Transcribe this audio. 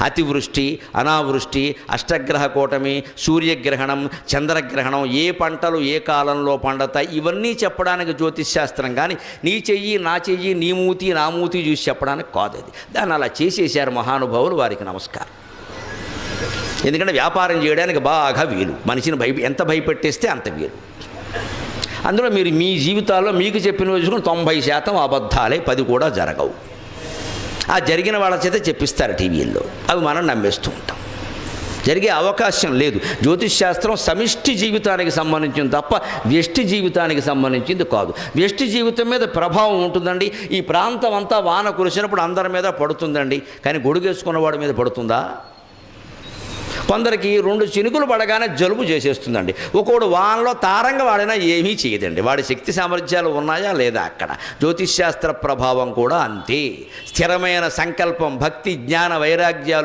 అతివృష్టి అనావృష్టి అష్టగ్రహ కూటమి సూర్యగ్రహణం చంద్రగ్రహణం ఏ పంటలు ఏ కాలంలో పండుతాయి? ఇవన్నీ చెప్పడానికి జ్యోతిష్శాస్త్రం కానీ నీ చెయ్యి నా చెయ్యి నీ మూతి నా మూతి చూసి చెప్పడానికి కాదు అది దాన్ని అలా చేసేసారు మహానుభావులు వారికి నమస్కారం. ఎందుకంటే వ్యాపారం చేయడానికి బాగా వీలు. మనిషిని భయ ఎంత భయపెట్టేస్తే అంత వీలు. అందులో మీరు మీ జీవితాల్లో మీకు చెప్పిన చూసుకుని తొంభై శాతం అబద్ధాలే పది కూడా జరగవు. ఆ జరిగిన వాళ్ళ చేత చెప్పిస్తారు టీవీల్లో. అవి మనం నమ్మేస్తూ ఉంటాం. జరిగే అవకాశం లేదు. జ్యోతిష్ శాస్త్రం సమిష్టి జీవితానికి సంబంధించింది తప్ప వ్యష్టి జీవితానికి సంబంధించింది కాదు. వ్యష్టి జీవితం మీద ప్రభావం ఉంటుందండి. ఈ ప్రాంతం అంతా వాన కురిసినప్పుడు అందరి మీద పడుతుందండి. కానీ గొడుగేసుకున్న వాడి మీద పడుతుందా? కొందరికి రెండు చినుకులు పడగానే జలుబు చేసేస్తుందండి. ఒకడు వానలో తారంగా వాడినా ఏమీ చేయదండి. వాడి శక్తి సామర్థ్యాలు ఉన్నాయా లేదా అక్కడ? జ్యోతిష్శాస్త్ర ప్రభావం కూడా అంతే. స్థిరమైన సంకల్పం భక్తి జ్ఞాన వైరాగ్యాలు